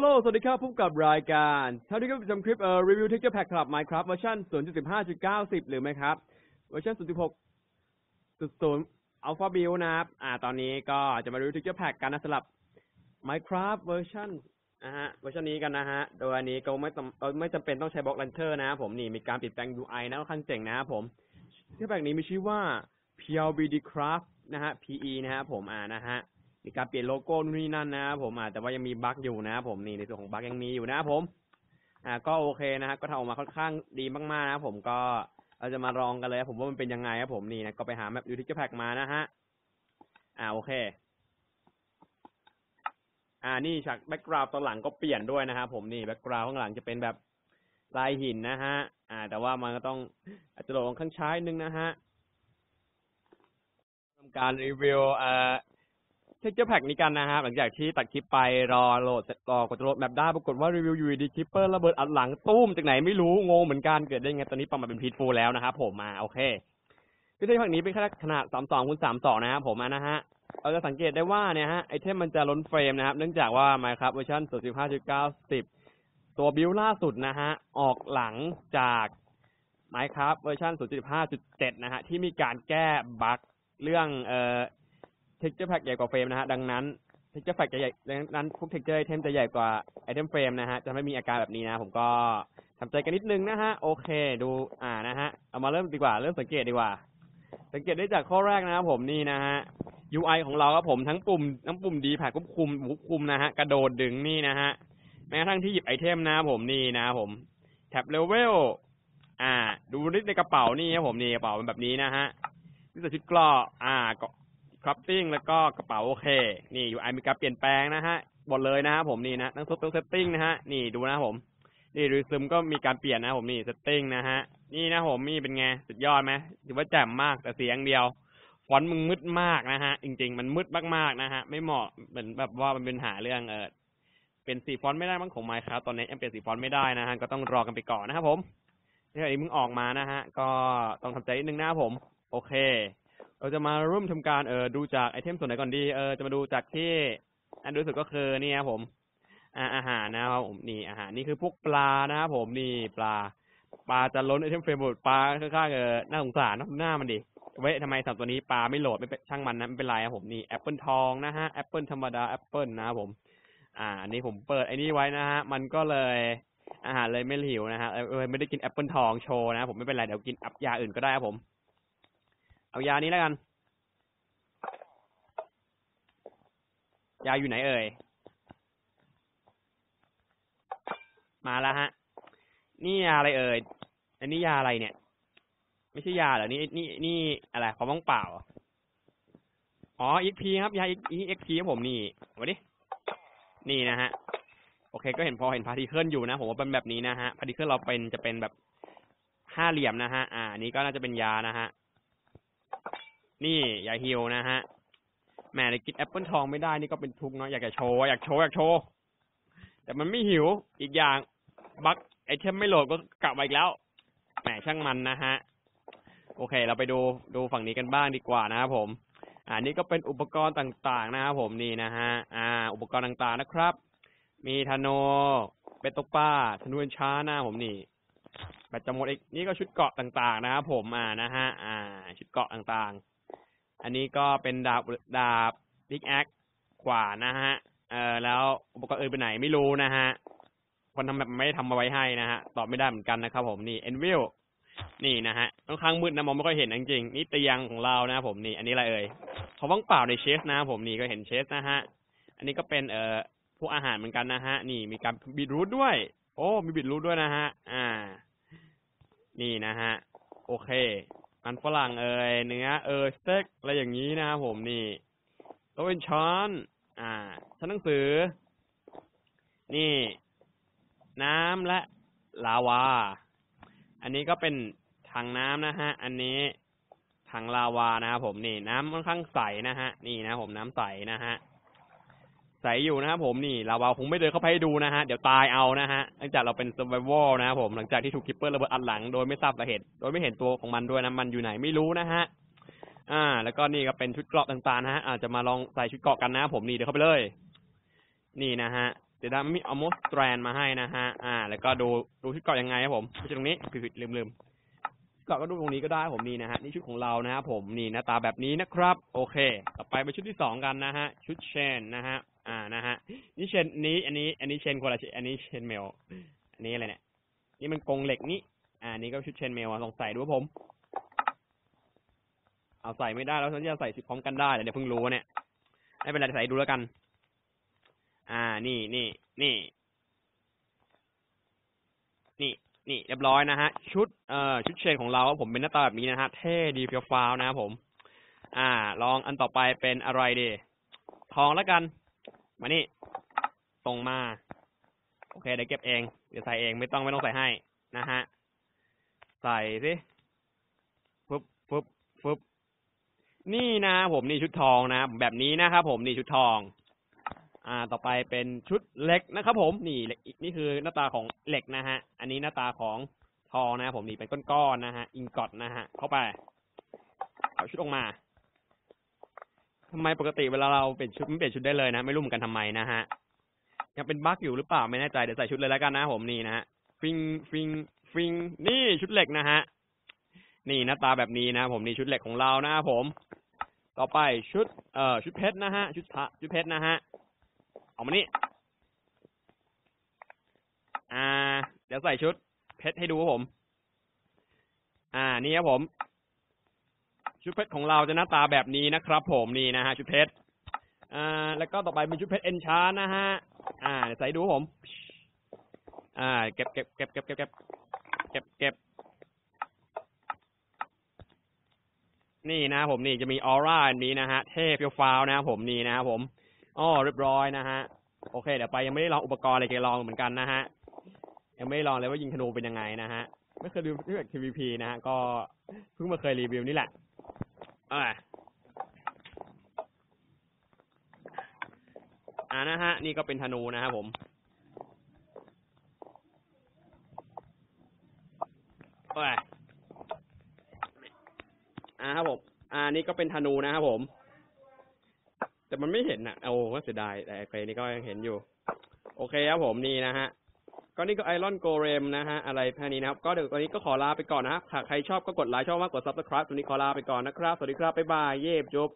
โลสวัสดีครับพบกับรายการเท่าที่ก็ชมคลิปเอ่อรีวิว Texture Pack ครับ Minecraft เวอร์ชัน0.15.90 หรือไม่ครับ เวอร์ชัน0.6.0 Alpha Build นะครับ อ่า ตอนนี้ก็จะมารีวิว Texture Pack กันนะสำหรับ Minecraft เวอร์ชันนะฮะ เวอร์ชันนี้กันนะฮะ โดยอันนี้ก็ไม่จำเอ่อไม่จำเป็นต้องใช้บล็อก Launcher นะครับผม นี่มีการเปลี่ยนแปลง UI นะค่อนข้างเจ๋งนะครับผม Texture Pack นี้มีชื่อว่า PLBD Craft นะฮะ PE นะครับผม อ่า นะฮะ มีการเปลี่ยนโลโก้นู่นนี่นั่นนะครับผมอ่าแต่ว่ายังมีบั๊กอยู่นะผมนี่ในส่วนของบั๊กยังมีอยู่นะผม อ่า ก็โอเคนะครับก็ทำออกมาค่อนข้างดีมากๆนะผมก็เราจะมาลองกันเลยผมว่ามันเป็นยังไงครับผมนี่นะก็ไปหาแมปยูทิกแพ็กมานะฮะอ่าโอเค อ่านี่ฉากแบ็กกราวด์ตอนหลังก็เปลี่ยนด้วยนะครับผมนี่แบ็กกราวด์ข้างหลังจะเป็นแบบลายหินนะฮะ อ่า แต่ว่ามันก็ต้องอาจจะโหลดลงข้างซ้ายนึงนะฮะทำการรีวิวอ่า เทคเจอร์แพ็กนี้กันนะครับหลังจากที่ตัดคลิปไปรอโหลดเสร็จรอกดโหลดแมปได้ปรากฏว่ารีวิวอยู่ดีคลิปเปอร์ระเบิดอัดหลังตุ้มจากไหนไม่รู้งงเหมือนกันเกิดได้ไงตอนนี้ปรับมาเป็นพีทฟูลแล้วนะครับผมมาโอเควิธีแพ็กนี้เป็นขนาดสามสองคูณสามสองนะครับผมนะฮะเราจะสังเกตได้ว่าเนี่ยฮะไอเทมมันจะล้นเฟรมนะครับ เนื่องจากว่า Minecraft เวอร์ชัน0.15.90 ตัวบิลล่าสุดนะฮะออกหลังจาก Minecraft เวอร์ชัน0.15.7 นะฮะที่มีการแก้บั๊กเรื่องเอ่อ texture pack ใหญ่กว่าเฟรมนะฮะ ดังนั้น texture pack จะใหญ่ดังนั้นทุก texture item จะใหญ่กว่าไอเทมเฟรมนะฮะ จะไม่มีอาการแบบนี้นะ ผมก็ทำใจกันนิดนึงนะฮะ โอเค ดูอ่านะฮะ เอามาเริ่มดีกว่า เริ่มสังเกตดีกว่า สังเกตได้จากข้อแรกนะครับผมนี่นะฮะ UI ของเราครับผมทั้งปุ่มทั้งปุ่มดีแพ็กควบคุมควบคุมนะฮะ กระโดดดึงนี่นะฮะ แม้กระทั่งที่หยิบไอเทมนะครับผมนี่นะครับผมแท็บเลเวลอ่า ดูนิดในกระเป๋านี่ครับผมนี่กระเป๋าเป็นแบบนี้นะฮะนี่จะชุดกราะอ่าก็ ครับติ้งแล้วก็กระเป๋าโอเค นี่ UI มีการเปลี่ยนแปลงนะฮะหมดเลยนะครับผมนี่นะทั้งซตทั้งเซตติ้งนะฮะนี่ดูนะครับผม นี่รีซึมก็มีการเปลี่ยนนะผมนี่เซตติ้งนะฮะนี่นะผมนี่เป็นไงสุดยอดไหมถือว่าแจ่มมากแต่เสียงเดียวฟอนต์มึงมืดมากนะฮะ จริง ๆ มันมืดมากๆนะฮะ ไม่เหมาะเหมือนแบบว่ามันเป็นหาเรื่องเออเป็นสีฟอนต์ไม่ได้มั้งของไมค์ครับตอนนี้ยังเปลี่ยนสีฟอนต์ไม่ได้นะฮะก็ต้องรอกันไปก่อนนะครับผมนี่อันนี้มึงออกมานะฮะ ก็ต้องทำใจนิดนึงนะผม โอเค เราจะมาร่วมทำการเออดูจากไอเทมส่วนไหนก่อนดีเออจะมาดูจากที่ อันดูสุดก็คือนี่ครับผมอาอาหารนะครับผมนี่อาหารนี่คือพวกปลานะครับผมนี่ปลา ปลาจะล้นไอเทมเฟรมหมดปลาข้างๆเออน่าสงสารนะหน้ามันดิเว้ยทำไมสามตัวนี้ปลาไม่โหลดไม่เป็นช่างมันนะไม่เป็นไรครับผมนี่แอปเปิลทองนะฮะแอปเปิลธรรมดาแอปเปิลนะครับผม อ่าอันนี้ผมเปิดไอ้นี่ไว้นะฮะมันก็เลยอาหารเลยไม่หิวนะฮะเออเออไม่ได้กินแอปเปิลทองโชว์นะผมไม่เป็นไรเดี๋ยวกินอัพยาอื่นก็ได้ครับผม เอายานี้แล้วกัน ยาอยู่ไหนเอ่ย มาแล้วฮะ นี่ยาอะไรเอ่ย อันนี้ยาอะไรเนี่ย ไม่ใช่ยาเหรอ นี่นี่นี่อะไรของว่างเปล่า อ๋อ XP ครับ ยา XP ครับผมนี่มาดิ นี่นะฮะ โอเค ก็เห็นพอเห็นพาร์ติเคิลอยู่นะ ผมว่าเป็นแบบนี้นะฮะ พาร์ติเคิลเราเป็นจะเป็นแบบห้าเหลี่ยมนะฮะ อ่า นี่ก็น่าจะเป็นยานะฮะ นี่อยาฮิวนะฮะแหมเลยกินแอปเปิลทองไม่ได้นี่ก็เป็นทุกข์เนาะอยากจะโชว์อยากโชว์อยากโชว์แต่มันไม่หิวอีกอย่างบักไอเทมไม่โหลดก็กลับมาอีกแล้วแหมช่างมันนะฮะโอเค เราไปดูดูฝั่งนี้กันบ้างดีกว่านะครับผม อ่านี่ก็เป็นอุปกรณ์ต่างๆนะครับผมนี่นะฮะอ่า อุปกรณ์ต่างๆนะครับ มีธนูเป็ดตกปลาธนูเอนชานะผมนี่แบตจะหมดอีกนี่ก็ชุดเกาะต่างๆนะครับผมอ่านะฮะอ่า ชุดเกาะต่างๆ อันนี้ก็เป็นดาบดาบพิกแอคขวานนะฮะ เออแล้วอุปกรณ์อื่นไปไหนไม่รู้นะฮะ คนทำแบบไม่ได้ทำมาไว้ให้นะฮะ ตอบไม่ได้เหมือนกันนะครับผมนี่เอ็นวิลนี่นะฮะค่อนข้างมืดนะมองไม่ค่อยเห็นจริงๆนี่เตียงของเรานะผมนี่ อันนี้อะไรเอ่ยเขาว่างเปล่าในเชสนะผมนี่ก็เห็นเชสนะฮะ อันนี้ก็เป็นเอ่อพวกอาหารเหมือนกันนะฮะ นี่มีการบีทรูทด้วย โอ้ มีบีทรูทด้วยนะฮะ อ่า นี่นะฮะ โอเค มันฝรั่งเอ่ยเนื้อเอ่ยสเต็กอะไรอย่างนี้นะครับผมนี่โต๊ะเป็นช้อน อ่าชั้นหนังสือ นี่ น้ำและลาวา อันนี้ก็เป็นถังน้ำนะฮะ อันนี้ถังลาวานะครับผมนี่ น้ำค่อนข้างใสนะฮะ นี่นะผมน้ำใสนะฮะ ใสอยู่นะครับผมนี่ลาวาคงไม่เดินเข้าไปให้ดูนะฮะ เดี๋ยวตายเอานะฮะเนื่องจากเราเป็น survival นะครับผมหลังจากที่ถูกคิปเปอร์ระเบิดอัดหลังโดยไม่ทราบสาเหตุโดยไม่เห็นตัวของมันด้วยนะมันอยู่ไหนไม่รู้นะฮะอ่า แล้วก็นี่ก็เป็นชุดเกราะต่างๆนะฮะอาจจะมาลองใส่ชุดเกราะกันนะครับผมนี่เดี๋ยวเข้าไปเลย นี่นะฮะเดี๋ยวดามีอัลโมสแตรนมาให้นะฮะ อ่า แล้วก็ดูดูชุดเกราะยังไงครับผมไม่ใช่ตรงนี้ผิดๆลืมๆเกาะก็ดูตรงนี้ก็ได้ผมนี่นะฮะนี่ชุดของเรานะครับผมนี่หน้าตาแบบนี้นะครับ โอเค ต่อไปเป็นชุดที่สองกันนะฮะ ชุดเชนนะฮะ อ่านะฮะ นี่เชนนี้ อันนี้ อันนี้เชนคนละชอันนี้เชนเมล อันนี้อะไรเนี่ย นี่มันกรงเหล็กนี่อ่านี่ก็ชุดเชนเมลลองใส่ดูครับผม เอาใส่ไม่ได้แล้วฉันจะใส่สิพร้อมกันได้แต่เดี๋ยวเพิ่งรู้เนี่ยไม่เป็นไรใส่ดูแล้วกัน อ่า นี่นี่นี่ นี่นี่เรียบร้อยนะฮะ ชุดเอ่อชุดเชนของเราผมเป็นหน้าตาแบบนี้นะฮะเท่ดีเฟี้ยวฟ้าวนะครับผม อ่า ลองอันต่อไปเป็นอะไรดีทองแล้วกัน มานี่ส่งมา โอเคเดี๋ยวเก็บเอง เดี๋ยวใส่เองไม่ต้องไม่ต้องใส่ให้นะฮะ ใส่สิฟึบฟึบฟึบนี่นะผมนี่ชุดทองนะแบบนี้นะครับผมนี่ชุดทอง อ่า ต่อไปเป็นชุดเหล็กนะครับผมนี่เหล็กนี่คือหน้าตาของเหล็กนะฮะ อันนี้หน้าตาของทองนะผมนี่เป็นก้อนๆนะฮะอิงกอตนะฮะเข้าไป เอาชุดออกมา ทำไมปกติเวลาเราเปลี่ยนชุดไม่เปลี่ยนชุดได้เลยนะ ไม่รู้เหมือนกันทำไมนะฮะ ยังเป็นบั๊กอยู่หรือเปล่าไม่แน่ใจ เดี๋ยวใส่ชุดเลยแล้วกันนะผมนี่นะฮะฟิงฟิงฟิงนี่ชุดเหล็กนะฮะ นี่หน้าตาแบบนี้นะผมนี่ชุดเหล็กของเรานะผม ต่อไปชุด เอ่อชุดเพชรนะฮะ ชุดพระชุดเพชรนะฮะ เอามานี่ อ่า เดี๋ยวใส่ชุดเพชรให้ดูครับผม อ่า นี่ครับผม ชุดเพชรของเราจะหน้าตาแบบนี้นะครับ ผมนี่นะฮะชุดเพชรอ่า แล้วก็ต่อไปเป็นชุดเพชรเอนชาร์นะฮะ อ่าใส่ดูผม อ่า เก็บเก็บเก็บเก็บเก็บเก็บเก็บเก็บนี่นะผมนี่จะมีออร่าอันนี้นะฮะ เท่เฟี้ยวฟ้าวนะผมนี่นะครับผมอ๋อเรียบร้อยนะฮะ โอเค เดี๋ยวไปยังไม่ได้ลองอุปกรณ์อะไรเกลองเหมือนกันนะฮะ ยังไม่ได้ลองเลยว่ายิงธนูเป็นยังไงนะฮะ ไม่เคยดูที่แบบ PVP นะฮะ ก็เพิ่งมาเคยรีวิวนี่แหละ อ่าอ่านะฮะ นี่ก็เป็นธนูนะครับผมอ้ยอ่าครับผม อ่า นี่ก็เป็นธนูนะครับผม แต่มันไม่เห็นอะ โอ้ก็เสียดาย แต่เพลนี่ก็ยังเห็นอยู่ โอเคครับผมนี่นะฮะ ก็นี่ก็ไอรอนโกเรมนะฮะอะไรแค่นี้นะครับ ก็เดี๋ยวตอนนี้ก็ขอลาไปก่อนนะครับหากใครชอบก็กดไลค์ชอบมากกด subscribe ตอนนี้ขอลาไปก่อนนะครับ สวัสดีครับ บ๊ายบาย เย็บจบ